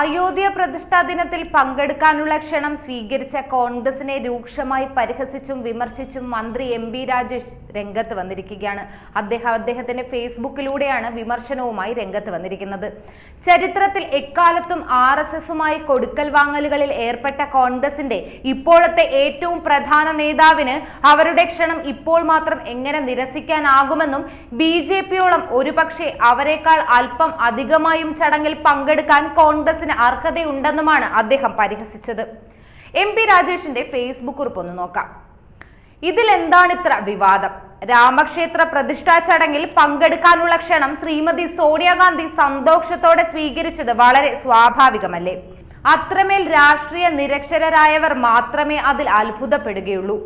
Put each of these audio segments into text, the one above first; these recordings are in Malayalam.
അയോധ്യ പ്രതിഷ്ഠാ ദിനത്തിൽ പങ്കെടുക്കാനുള്ള ക്ഷണം സ്വീകരിച്ച കോൺഗ്രസിനെ രൂക്ഷമായി പരിഹസിച്ചും വിമർശിച്ചും മന്ത്രി എം ബി രാജേഷ് രംഗത്ത് വന്നിരിക്കുകയാണ്. അദ്ദേഹം അദ്ദേഹത്തിന്റെ ഫേസ്ബുക്കിലൂടെയാണ് വിമർശനവുമായി രംഗത്ത് വന്നിരിക്കുന്നത്. ചരിത്രത്തിൽ എക്കാലത്തും ആർ എസ് എസുമായി കൊടുക്കൽ വാങ്ങലുകളിൽ ഏർപ്പെട്ട കോൺഗ്രസിന്റെ ഇപ്പോഴത്തെ ഏറ്റവും പ്രധാന നേതാവിന് അവരുടെ ക്ഷണം ഇപ്പോൾ മാത്രം എങ്ങനെ നിരസിക്കാനാകുമെന്നും ബി ജെ പിയോളം ഒരുപക്ഷെ അവരെക്കാൾ അല്പം അധികമായും ചടങ്ങിൽ പങ്കെടുക്കാൻ കോൺഗ്രസിന് അർഹതയുണ്ടെന്നുമാണ് അദ്ദേഹം പരിഹസിച്ചത്. എം പി രാജേഷിന്റെ ഫേസ്ബുക്ക് കുറിപ്പ് ഒന്ന് നോക്കാം. ഇതിൽ എന്താണ് ഇത്ര വിവാദം? രാമക്ഷേത്ര പ്രതിഷ്ഠാ ചടങ്ങിൽ പങ്കെടുക്കാനുള്ള ക്ഷണം ശ്രീമതി സോണിയാഗാന്ധി സന്തോഷത്തോടെ സ്വീകരിച്ചത് വളരെ സ്വാഭാവികമല്ലേ? അത്രമേൽ രാഷ്ട്രീയ നിരക്ഷരരായവർ മാത്രമേ അതിൽ അത്ഭുതപ്പെടുകയുള്ളൂ.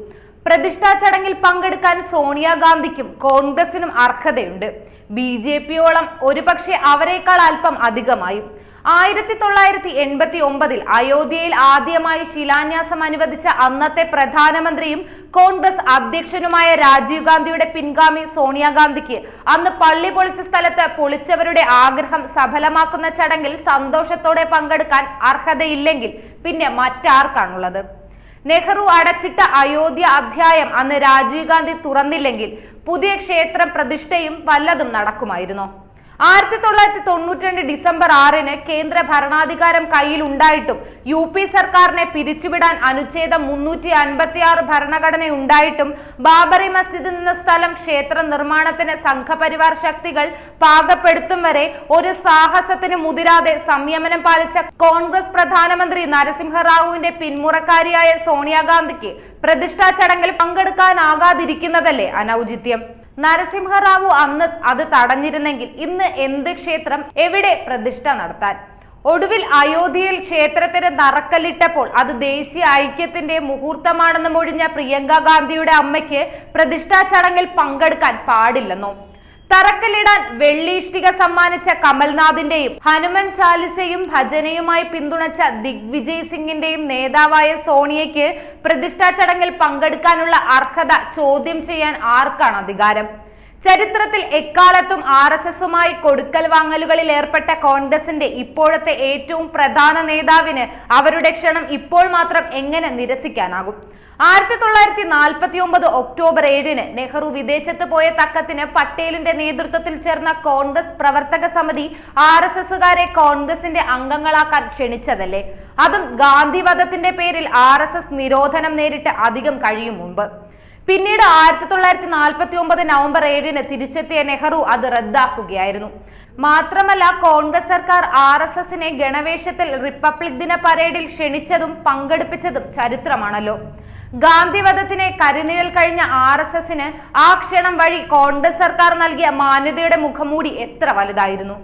പ്രതിഷ്ഠാ ചടങ്ങിൽ പങ്കെടുക്കാൻ സോണിയാഗാന്ധിക്കും കോൺഗ്രസിനും അർഹതയുണ്ട്. ബി ജെ പിയോളം ഒരുപക്ഷെ അവരെക്കാൾ അല്പം അധികമായും. ആയിരത്തി തൊള്ളായിരത്തി എൺപത്തി ഒമ്പതിൽ അയോധ്യയിൽ ആദ്യമായി ശിലാന്യാസം അനുവദിച്ച അന്നത്തെ പ്രധാനമന്ത്രിയും കോൺഗ്രസ് അധ്യക്ഷനുമായ രാജീവ് ഗാന്ധിയുടെ പിൻഗാമി സോണിയാഗാന്ധിക്ക് അന്ന് പള്ളി പൊളിച്ച സ്ഥലത്ത് പൊളിച്ചവരുടെ ആഗ്രഹം സഫലമാക്കുന്ന ചടങ്ങിൽ സന്തോഷത്തോടെ പങ്കെടുക്കാൻ അർഹതയില്ലെങ്കിൽ പിന്നെ മറ്റാർക്കാണുള്ളത്? നെഹ്റു അടച്ചിട്ട അയോധ്യ അധ്യായം അന്ന് രാജീവ് ഗാന്ധി തുറന്നില്ലെങ്കിൽ പുതിയ ക്ഷേത്ര പ്രതിഷ്ഠയും വല്ലതും നടക്കുമായിരുന്നോ? ആയിരത്തി തൊള്ളായിരത്തി തൊണ്ണൂറ്റി രണ്ട് ഡിസംബർ ആറിന് കേന്ദ്ര ഭരണാധികാരം കയ്യിലുണ്ടായിട്ടും യു പി സർക്കാരിനെ പിരിച്ചുവിടാൻ അനുച്ഛേദം മുന്നൂറ്റി അൻപത്തി ആറ് ഭരണഘടന ഉണ്ടായിട്ടും ബാബറി മസ്ജിദിൽ എന്ന സ്ഥലം ക്ഷേത്ര നിർമ്മാണത്തിന് സംഘപരിവാർ ശക്തികൾ പാകപ്പെടുത്തും വരെ ഒരു സാഹസത്തിന് മുതിരാതെ സംയമനം പാലിച്ച കോൺഗ്രസ് പ്രധാനമന്ത്രി നരസിംഹറാവുവിന്റെ പിന്മുറക്കാരിയായ സോണിയാഗാന്ധിക്ക് പ്രതിഷ്ഠാ ചടങ്ങിൽ പങ്കെടുക്കാനാകാതിരിക്കുന്നതല്ലേ അനൗചിത്യം? നരസിംഹറാവു അന്ന് അത് തടഞ്ഞിരുന്നെങ്കിൽ ഇന്ന് എന്ത് ക്ഷേത്രം എവിടെ പ്രതിഷ്ഠ നടത്താൻ? ഒടുവിൽ അയോധ്യയിൽ ക്ഷേത്രത്തിന് നറക്കല്ലിട്ടപ്പോൾ അത് ദേശീയ ഐക്യത്തിന്റെ മുഹൂർത്തമാണെന്ന് മൊഴിഞ്ഞ പ്രിയങ്ക ഗാന്ധിയുടെ അമ്മയ്ക്ക് പ്രതിഷ്ഠാ ചടങ്ങിൽ പങ്കെടുക്കാൻ പാടില്ലെന്നോ തറക്കല്ലിടാൻ വെള്ളിയിഷ്ടിക സമ്മാനിച്ച കമൽനാഥിന്റെയും ഹനുമൻ ചാലിസയും ഭജനയുമായി പിന്തുണച്ച ദിഗ്വിജയ് സിംഗിന്റെയും നേതാവായ സോണിയയ്ക്ക് പ്രതിഷ്ഠാ ചടങ്ങിൽ പങ്കെടുക്കാനുള്ള അർഹത ചോദ്യം ചെയ്യാൻ ആർക്കാണ് അധികാരം? ചരിത്രത്തിൽ എക്കാലത്തും ആർ എസ് എസുമായി കൊടുക്കൽ വാങ്ങലുകളിൽ ഏർപ്പെട്ട കോൺഗ്രസിന്റെ ഇപ്പോഴത്തെ ഏറ്റവും പ്രധാന നേതാവിന് അവരുടെ ക്ഷണം ഇപ്പോൾ മാത്രം എങ്ങനെ നിരസിക്കാനാകും? ആയിരത്തി തൊള്ളായിരത്തി നാൽപ്പത്തി ഒമ്പത് ഒക്ടോബർ ഏഴിന് നെഹ്റു വിദേശത്ത് പോയ തക്കത്തിന് പട്ടേലിന്റെ നേതൃത്വത്തിൽ ചേർന്ന കോൺഗ്രസ് പ്രവർത്തക സമിതി ആർ എസ് എസുകാരെ കോൺഗ്രസിന്റെ അംഗങ്ങളാക്കാൻ ക്ഷണിച്ചതല്ലേ? അതും ഗാന്ധിവധത്തിന്റെ പേരിൽ ആർ എസ് എസ് നിരോധനം നേരിട്ട് അധികം കഴിയും മുമ്പ്. പിന്നീട് ആയിരത്തി തൊള്ളായിരത്തി നാൽപ്പത്തി ഒമ്പത് നവംബർ ഏഴിന് തിരിച്ചെത്തിയ നെഹ്റു അത് റദ്ദാക്കുകയായിരുന്നു. മാത്രമല്ല കോൺഗ്രസ് സർക്കാർ ആർ എസ് എസിനെ ഗണവേഷത്തിൽ റിപ്പബ്ലിക് ദിന പരേഡിൽ ക്ഷണിച്ചതും പങ്കെടുപ്പിച്ചതും ചരിത്രമാണല്ലോ. ഗാന്ധിവധത്തിനെ കരിനിഴൽ കഴിഞ്ഞ ആർ എസ് എസിന് ആ ക്ഷണം വഴി കോൺഗ്രസ് സർക്കാർ നൽകിയ മാന്യതയുടെ മുഖമൂടി എത്ര വലുതായിരുന്നു.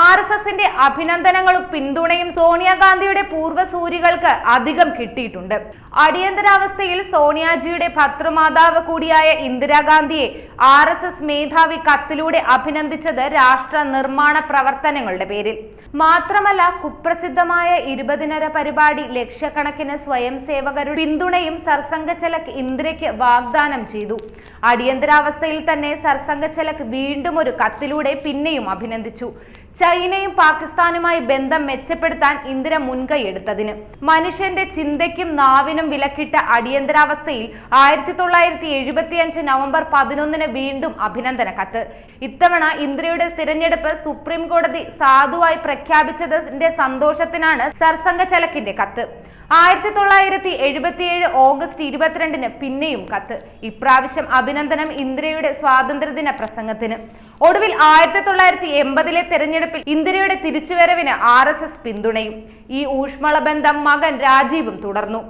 ആർ എസ് എസിന്റെ അഭിനന്ദനങ്ങളും പിന്തുണയും സോണിയാഗാന്ധിയുടെ പൂർവസൂരികൾക്ക് അധികം കിട്ടിയിട്ടുണ്ട്. അടിയന്തരാവസ്ഥയിൽ സോണിയാജിയുടെ ഭർത്തൃമാതാവ് കൂടിയായ ഇന്ദിരാഗാന്ധിയെ ആർ എസ് എസ് മേധാവി കത്തിലൂടെ അഭിനന്ദിച്ചത് രാഷ്ട്ര നിർമ്മാണ പ്രവർത്തനങ്ങളുടെ പേരിൽ. മാത്രമല്ല കുപ്രസിദ്ധമായ ഇരുപതിനര പരിപാടി ലക്ഷക്കണക്കിന് സ്വയം സേവകരുടെ പിന്തുണയും സർസംഘചലക് ഇന്ദിരയ്ക്ക് വാഗ്ദാനം ചെയ്തു. അടിയന്തരാവസ്ഥയിൽ തന്നെ സർസംഘചലക് വീണ്ടും ഒരു കത്തിലൂടെ പിന്നെയും അഭിനന്ദിച്ചു. ചൈനയും പാകിസ്ഥാനുമായി ബന്ധം മെച്ചപ്പെടുത്താൻ ഇന്ദിര മുൻകൈയെടുത്തതിന് മനുഷ്യന്റെ ചിന്തയ്ക്കും നാവിനും വിലക്കിട്ട അടിയന്തരാവസ്ഥയിൽ ആയിരത്തി തൊള്ളായിരത്തി എഴുപത്തി അഞ്ച് നവംബർ പതിനൊന്നിന് വീണ്ടും അഭിനന്ദന കത്ത്. ഇത്തവണ ഇന്ദിരയുടെ തിരഞ്ഞെടുപ്പ് സുപ്രീം കോടതി സാധുവായി പ്രഖ്യാപിച്ചതിന്റെ സന്തോഷത്തിനാണ് സർസംഘചലക്കിന്റെ കത്ത്. ആയിരത്തി തൊള്ളായിരത്തി എഴുപത്തിയേഴ് ഓഗസ്റ്റ് ഇരുപത്തിരണ്ടിന് പിന്നെയും കത്ത്. ഇപ്രാവശ്യം അഭിനന്ദനം ഇന്ദിരയുടെ സ്വാതന്ത്ര്യദിന പ്രസംഗത്തിന്. ഒടുവിൽ ആയിരത്തി തൊള്ളായിരത്തി എൺപതിലെ തെരഞ്ഞെടുപ്പിൽ ഇന്ദിരയുടെ തിരിച്ചുവരവിന് ആർ പിന്തുണയും. ഈ ഊഷ്മള ബന്ധം മകൻ രാജീവും തുടർന്നു.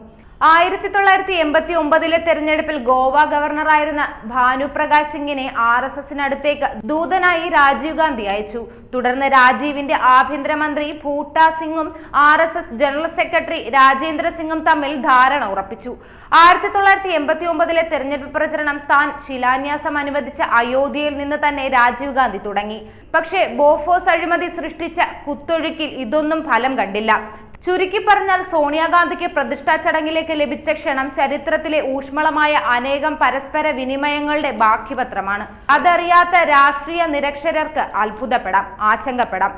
ആയിരത്തി തൊള്ളായിരത്തി എൺപത്തി ഒമ്പതിലെ തെരഞ്ഞെടുപ്പിൽ ഗോവ ഗവർണറായിരുന്ന ഭാനുപ്രകാശ് സിംഗിനെ ആർ എസ് എസിനടുത്തേക്ക് ദൂതനായി രാജീവ് ഗാന്ധി അയച്ചു. തുടർന്ന് രാജീവിന്റെ ആഭ്യന്തരമന്ത്രി ഭൂട്ട സിംഗും R S S general secretary Rajendra സിംഗും തമ്മിൽ ധാരണ ഉറപ്പിച്ചു. ആയിരത്തി തൊള്ളായിരത്തി എൺപത്തി ഒമ്പതിലെ തെരഞ്ഞെടുപ്പ് പ്രചരണം താൻ ശിലാന്യാസം അനുവദിച്ച അയോധ്യയിൽ നിന്ന് തന്നെ രാജീവ് ഗാന്ധി തുടങ്ങി. പക്ഷേ ബോഫോസ് അഴിമതി സൃഷ്ടിച്ച കുത്തൊഴുക്കിൽ ഇതൊന്നും ഫലം കണ്ടില്ല. ചുരുക്കി പറഞ്ഞാൽ സോണിയാഗാന്ധിക്ക് പ്രതിഷ്ഠാ ചടങ്ങിലേക്ക് ലഭിച്ച ക്ഷണം ചരിത്രത്തിലെ ഊഷ്മളമായ അനേകം പരസ്പര വിനിമയങ്ങളുടെ ബാക്കിപത്രമാണ് അതറിയാത്ത രാഷ്ട്രീയ നിരക്ഷരർക്ക് അത്ഭുതപ്പെടാം ആശങ്കപ്പെടാം.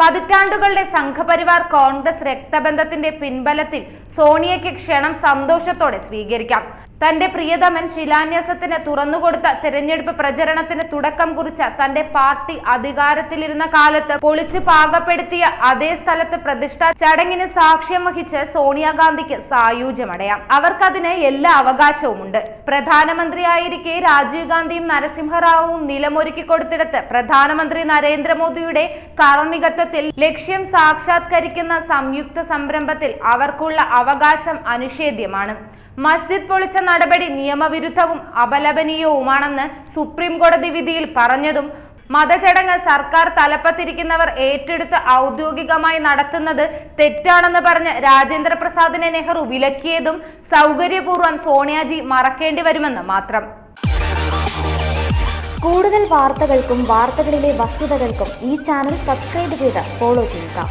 പതിറ്റാണ്ടുകളുടെ സംഘപരിവാർ കോൺഗ്രസ് രക്തബന്ധത്തിന്റെ പിൻബലത്തിൽ സോണിയയ്ക്ക് ക്ഷണം സന്തോഷത്തോടെ സ്വീകരിക്കാം. തന്റെ പ്രിയതമൻ ശിലാന്യാസത്തിന് തുറന്നുകൊടുത്ത തെരഞ്ഞെടുപ്പ് പ്രചരണത്തിന് തുടക്കം കുറിച്ച തന്റെ പാർട്ടി അധികാരത്തിലിരുന്ന കാലത്ത് പൊളിച്ചു പാകപ്പെടുത്തിയ അതേ സ്ഥലത്ത് പ്രതിഷ്ഠാ ചടങ്ങിന് സാക്ഷ്യം വഹിച്ച് സോണിയാഗാന്ധിക്ക് സായൂജ്യമടയാം. അവർക്കതിന് എല്ലാ അവകാശവുമുണ്ട്. പ്രധാനമന്ത്രിയായിരിക്കെ രാജീവ് ഗാന്ധിയും നരസിംഹറാവുവും നിലമൊരുക്കി കൊടുത്തിടത്ത് പ്രധാനമന്ത്രി നരേന്ദ്രമോദിയുടെ കാർമ്മികത്വത്തിൽ ലക്ഷ്യം സാക്ഷാത്കരിക്കുന്ന സംയുക്ത സംരംഭത്തിൽ അവർക്കുള്ള അവകാശം അനിഷേധ്യമാണ്. മസ്ജിദ് പൊളിച്ച നടപടി നിയമവിരുദ്ധവും അപലപനീയവുമാണെന്ന് സുപ്രീം കോടതി വിധിയിൽ പറഞ്ഞതും മതചടങ്ങ് സർക്കാർ തലപ്പത്തിരിക്കുന്നവർ ഏറ്റെടുത്ത് ഔദ്യോഗികമായി നടത്തുന്നത് തെറ്റാണെന്ന് പറഞ്ഞ് രാജേന്ദ്ര പ്രസാദിനെ നെഹ്റു വിലക്കിയതും സൗകര്യപൂർവം സോണിയാജി മറക്കേണ്ടി വരുമെന്ന് മാത്രം. കൂടുതൽ വാർത്തകൾക്കും വാർത്തകളിലെ വസ്തുതകൾക്കും ഈ ചാനൽ സബ്സ്ക്രൈബ് ചെയ്ത് ഫോളോ ചെയ്യുക.